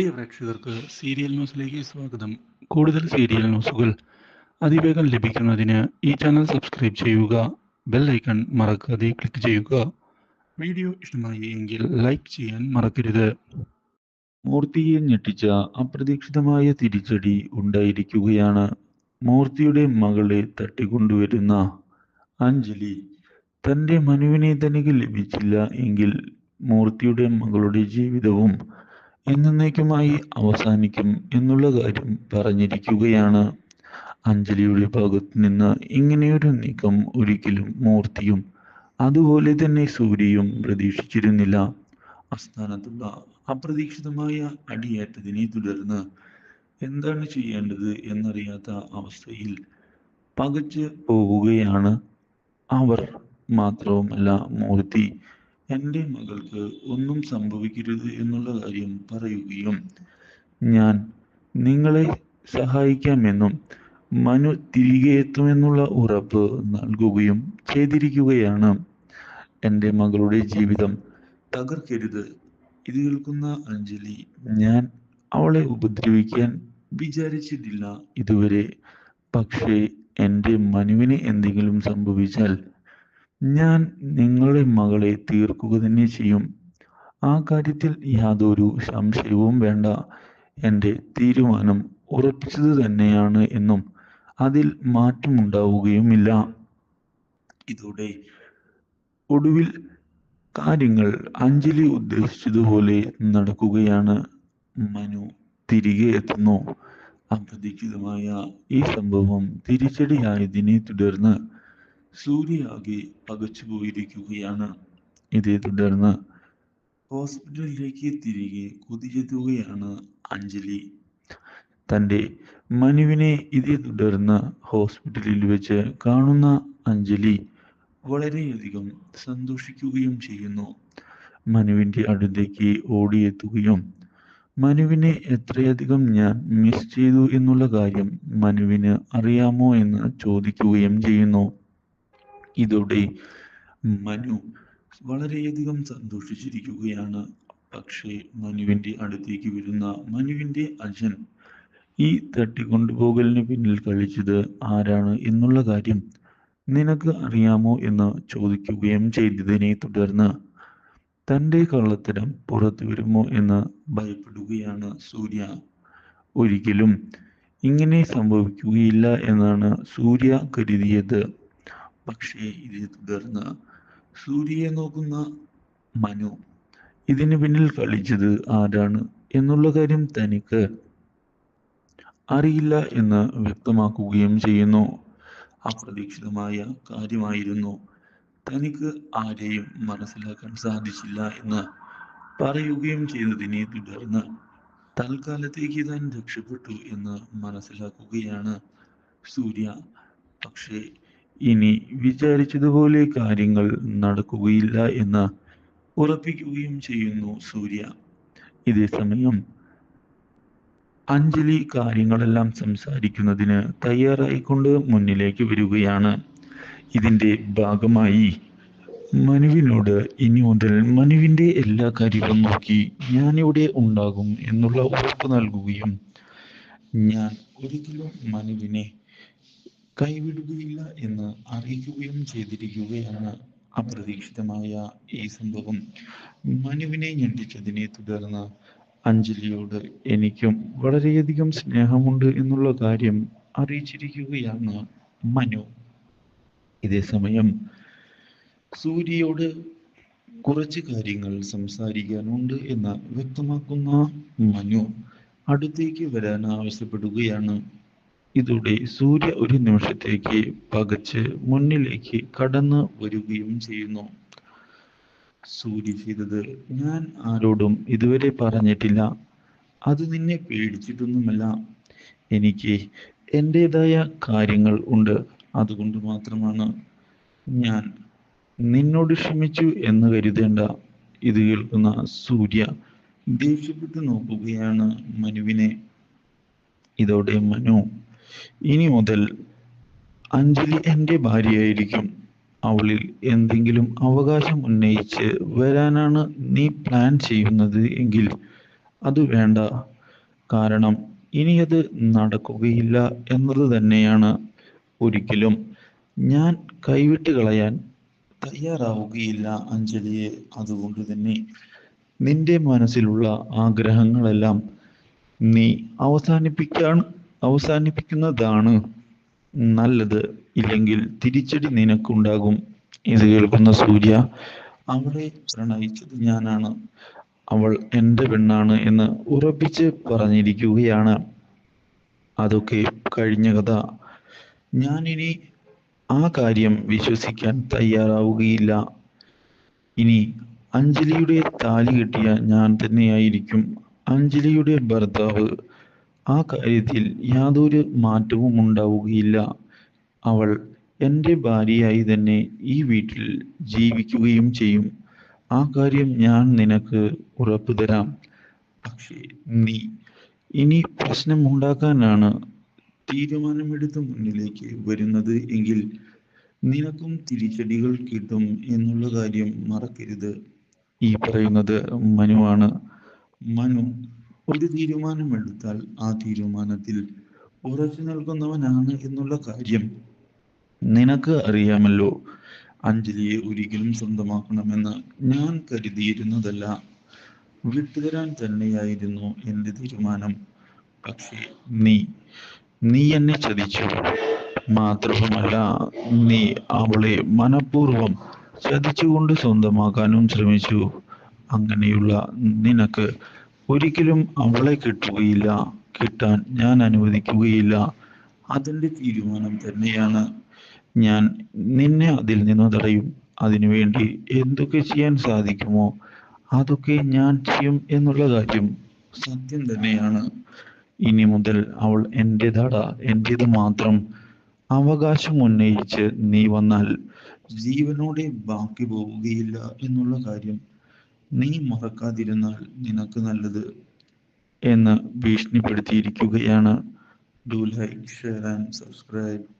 പ്രിയ പ്രേക്ഷകർക്ക് സീരിയൽ ന്യൂസിലേക്ക് സ്വാഗതം. കൂടുതൽ സീരിയൽ ന്യൂസുകൾ അതിവേഗം ലഭിക്കുന്നതിന് ഈ ചാനൽ സബ്സ്ക്രൈബ് ചെയ്യുക ബെൽ ഐക്കൺ മറക്കാതെ ക്ലിക്ക് ചെയ്യുക. വീഡിയോ ഇഷ്ടമായി എങ്കിൽ ലൈക്ക് ചെയ്യാൻ മറക്കരുത്. മൂർത്തിയെ ഞെട്ടിച്ച അപ്രതീക്ഷിതമായ തിരിച്ചടി ഉണ്ടായിരിക്കുകയാണ്. മൂർത്തിയുടെ മകളെ തട്ടിക്കൊണ്ടുവരുന്ന അഞ്ജലി തന്റെ മനുവിനെ തനിക്ക് ലഭിച്ചില്ല എങ്കിൽ മൂർത്തിയുടെ മകളുടെ ജീവിതവും എന്നേക്കുമായി അവസാനിക്കും എന്നുള്ള കാര്യം പറഞ്ഞിരിക്കുകയാണ്. അഞ്ജലിയുടെ ഭാഗത്തു നിന്ന് ഇങ്ങനെയൊരു നീക്കം ഒരിക്കലും മൂർത്തിയും അതുപോലെ തന്നെ സൂര്യയും പ്രതീക്ഷിച്ചിരുന്നില്ല. അസ്ഥാനത്തുള്ള അപ്രതീക്ഷിതമായ അടിയേറ്റതിനെ തുടർന്ന് എന്താണ് ചെയ്യേണ്ടത് എന്നറിയാത്ത അവസ്ഥയിൽ പകച്ച് പോവുകയാണ്. അവർ മാത്രവുമല്ല മൂർത്തി. എന്റെ മകൾക്ക് ഒന്നും സംഭവിക്കരുത് എന്നുള്ള കാര്യം പറയുകയും ഞാൻ നിങ്ങളെ സഹായിക്കാമെന്നും മനു തിരികെ എത്തുമെന്നുള്ള ഉറപ്പ് നൽകുകയും ചെയ്തിരിക്കുകയാണ്. എന്റെ മകളുടെ ജീവിതം തകർക്കരുത്. ഇത് കേൾക്കുന്ന അഞ്ജലി ഞാൻ അവളെ ഉപദ്രവിക്കാൻ വിചാരിച്ചിട്ടില്ല ഇതുവരെ. പക്ഷേ എന്റെ മനുവിന് എന്തെങ്കിലും സംഭവിച്ചാൽ ഞാൻ നിങ്ങളുടെ മകളെ തീർക്കുക തന്നെ ചെയ്യും. ആ കാര്യത്തിൽ യാതൊരു സംശയവും വേണ്ട. എന്റെ തീരുമാനം ഉറപ്പിച്ചത് തന്നെയാണ് എന്നും അതിൽ മാറ്റമുണ്ടാവുകയുമില്ല. ഇതോടെ ഒടുവിൽ കാര്യങ്ങൾ അഞ്ജലി ഉദ്ദേശിച്ചതുപോലെ നടക്കുകയാണ്. മനു തിരികെ എത്തുന്നു. അപ്രതീക്ഷിതമായ ഈ സംഭവം തിരിച്ചടിയായതിനെ തുടർന്ന് സൂര്യയാകെ പകച്ചു പോയിരിക്കുകയാണ്. ഇതേ തുടർന്ന് ഹോസ്പിറ്റലിലേക്ക് തിരികെ കുതിച്ചെത്തുകയാണ് അഞ്ജലി. തന്റെ മനുവിനെ ഇതേ തുടർന്ന് ഹോസ്പിറ്റലിൽ വെച്ച് കാണുന്ന അഞ്ജലി വളരെയധികം സന്തോഷിക്കുകയും ചെയ്യുന്നു. മനുവിന്റെ അടുത്തേക്ക് ഓടിയെത്തുകയും മനുവിനെ എത്രയധികം ഞാൻ മിസ് ചെയ്തു എന്നുള്ള കാര്യം മനുവിന് അറിയാമോ? എന്ന് ചോദിക്കുകയും ചെയ്യുന്നു. ഇതോടെ മനു വളരെയധികം സന്തോഷിച്ചിരിക്കുകയാണ്. പക്ഷേ മനുവിന്റെ അടുത്തേക്ക് വരുന്ന മനുവിന്റെ അച്ഛൻ ഈ തട്ടിക്കൊണ്ടുപോകലിന് പിന്നിൽ കളിച്ചത് ആരാണ് എന്നുള്ള കാര്യം നിനക്ക് അറിയാമോ എന്ന് ചോദിക്കുകയും ചെയ്തതിനെ തുടർന്ന് തന്റെ കള്ളത്തരം പുറത്തു വരുമോ എന്ന് ഭയപ്പെടുകയാണ് സൂര്യ. ഒരിക്കലും ഇങ്ങനെ സംഭവിക്കുകയില്ല എന്നാണ് സൂര്യ കരുതിയത്. പക്ഷേ ഇതിനെ തുടർന്ന് സൂര്യയെ നോക്കുന്ന മനു ഇതിന് പിന്നിൽ കളിച്ചത് ആരാണ് എന്നുള്ള കാര്യം തനിക്ക് അറിയില്ല എന്ന് വ്യക്തമാക്കുകയും ചെയ്യുന്നു. അപ്രതീക്ഷിതമായ കാര്യമായിരുന്നു. തനിക്ക് ആരെയും മനസ്സിലാക്കാൻ സാധിച്ചില്ല എന്ന് പറയുകയും ചെയ്തതിനെ തുടർന്ന് തൽക്കാലത്തേക്ക് താൻ രക്ഷപ്പെട്ടു എന്ന് മനസ്സിലാക്കുകയാണ് സൂര്യ. പക്ഷേ ഇനി വിചാരിച്ചതുപോലെ കാര്യങ്ങൾ നടക്കുകയില്ല എന്ന് ഉറപ്പിക്കുകയും ചെയ്യുന്നു സൂര്യ. ഇതേസമയം അഞ്ജലി കാര്യങ്ങളെല്ലാം സംസാരിക്കുന്നതിന് തയ്യാറായിക്കൊണ്ട് മുന്നിലേക്ക് വരികയാണ്. ഇതിന്റെ ഭാഗമായി മനുവിനോട് ഇനി മുതൽ മനുവിന്റെ എല്ലാ കാര്യവും നോക്കി ഞാനിവിടെ ഉണ്ടാകും എന്നുള്ള ഉറപ്പ് നൽകുകയും ഞാൻ ഒരിക്കലും മനുവിനെ കൈവിടുകയില്ല എന്ന് അറിയിക്കുകയും ചെയ്തിരിക്കുകയാണ് അപ്രതീക്ഷിതമായ ഈ സംഭവം. മനുവിനെ ഞെട്ടിച്ചതിനെ തുടർന്ന് അഞ്ജലിയോട് എനിക്കും വളരെയധികം സ്നേഹമുണ്ട് എന്നുള്ള കാര്യം അറിയിച്ചിരിക്കുകയാണ് മനു. ഇതേ സമയം സൂര്യയോട് കുറച്ച് കാര്യങ്ങൾ സംസാരിക്കാനുണ്ട് എന്ന് വ്യക്തമാക്കുന്ന മനു അടുത്തേക്ക് വരാൻ ആവശ്യപ്പെടുകയാണ്. ഇതോടെ സൂര്യ ഒരു നിമിഷത്തേക്ക് പകച്ച് മുന്നിലേക്ക് കടന്നു വരികയും ചെയ്യുന്നു. സൂര്യ ചെയ്തത് ഞാൻ ആരോടും ഇതുവരെ പറഞ്ഞിട്ടില്ല. അത് നിന്നെ പേടിച്ചിട്ടൊന്നുമല്ല. എനിക്ക് എന്റെതായ കാര്യങ്ങൾ ഉണ്ട്. അതുകൊണ്ട് മാത്രമാണ് ഞാൻ നിന്നോട് ക്ഷമിച്ചു എന്ന് കരുതേണ്ട ഇത് കേൾക്കുന്ന സൂര്യ ദേഷ്യപ്പെട്ട് നോക്കുകയാണ് മനുവിനെ. ഇതോടെ മനു ഇനി മുതൽ അഞ്ജലി എന്റെ ഭാര്യയായിരിക്കും. അവളിൽ എന്തെങ്കിലും അവകാശം ഉന്നയിച്ച് വരാനാണ് നീ പ്ലാൻ ചെയ്യുന്നത് എങ്കിൽ അത് വേണ്ട. കാരണം ഇനി അത് നടക്കുകയില്ല എന്നത് തന്നെയാണ് ഒരിക്കലും. ഞാൻ കൈവിട്ട് കളയാൻ തയ്യാറാവുകയില്ല അഞ്ജലിയെ. അതുകൊണ്ട് തന്നെ നിന്റെ മനസ്സിലുള്ള ആഗ്രഹങ്ങളെല്ലാം നീ അവസാനിപ്പിക്കാൻ അവസാനിപ്പിക്കുന്നതാണ് നല്ലത്. ഇല്ലെങ്കിൽ തിരിച്ചടി നിനക്കുണ്ടാകും. ഇത് കേൾക്കുന്ന സൂര്യ അവളെ പ്രണയിച്ചത് ഞാനാണ്. അവൾ എന്റെ പെണ്ണാണ് എന്ന് ഉറപ്പിച്ച് പറഞ്ഞിരിക്കുകയാണ്. അതൊക്കെ കഴിഞ്ഞ കഥ. ഞാനിനി ആ കാര്യം വിശ്വസിക്കാൻ തയ്യാറാവുകയില്ല. ഇനി അഞ്ജലിയുടെ താലി കെട്ടിയ ഞാൻ തന്നെയായിരിക്കും. അഞ്ജലിയുടെ ഭർത്താവ് ആ കാര്യത്തിൽ യാതൊരു മാറ്റവും ഉണ്ടാവുകയില്ല. അവൾ എന്റെ ഭാര്യയായി തന്നെ ഈ വീട്ടിൽ ജീവിക്കുകയും ചെയ്യും. ആ കാര്യം ഞാൻ നിനക്ക് ഉറപ്പു തരാം. പക്ഷേ നീ ഇനി പ്രശ്നമുണ്ടാക്കാനാണ് തീരുമാനമെടുത്ത് മുന്നിലേക്ക് വരുന്നത് എങ്കിൽ നിനക്കും തിരിച്ചടികൾ കിട്ടും എന്നുള്ള കാര്യം മറക്കരുത്. ഈ പറയുന്നത് മനുവാണ്. മനു ഒരു തീരുമാനമെടുത്താൽ ആ തീരുമാനത്തിൽ ഉറച്ചു നിൽക്കുന്നവനാണ് എന്നുള്ള കാര്യം നിനക്ക് അറിയാമല്ലോ. അഞ്ജലിയെ ഒരിക്കലും സ്വന്തമാക്കണമെന്ന് ഞാൻ കരുതിയിരുന്നതല്ല. വിട്ടുതരാൻ തന്നെയായിരുന്നു എന്റെ തീരുമാനം. പക്ഷേ നീ നീ എന്നെ ചതിച്ചു. മാത്രവുമല്ല നീ അവളെ മനഃപൂർവം ചതിച്ചുകൊണ്ട് സ്വന്തമാക്കാനും ശ്രമിച്ചു. അങ്ങനെയുള്ള നിനക്ക് ഒരിക്കലും അവളെ കിട്ടുകയില്ല കിട്ടാൻ ഞാൻ അനുവദിക്കുകയില്ല. അതിന്റെ തീരുമാനം തന്നെയാണ് ഞാൻ നിന്നെ അതിൽ നിന്ന് തടയും. അതിനുവേണ്ടി എന്തൊക്കെ ചെയ്യാൻ സാധിക്കുമോ അതൊക്കെ ഞാൻ ചെയ്യും എന്നുള്ള കാര്യം സത്യം തന്നെയാണ്. ഇനി മുതൽ അവൾ എന്റെതാടാ എന്റേത് മാത്രം അവകാശം ഉന്നയിച്ച് നീ വന്നാൽ ജീവനോടെ ബാക്കി പോവുകയില്ല എന്നുള്ള കാര്യം നീ മറക്കാതിരുന്നാൽ നിനക്ക് നല്ലത് എന്ന് ഭീഷണിപ്പെടുത്തിയിരിക്കുകയാണ്. Do like share and subscribe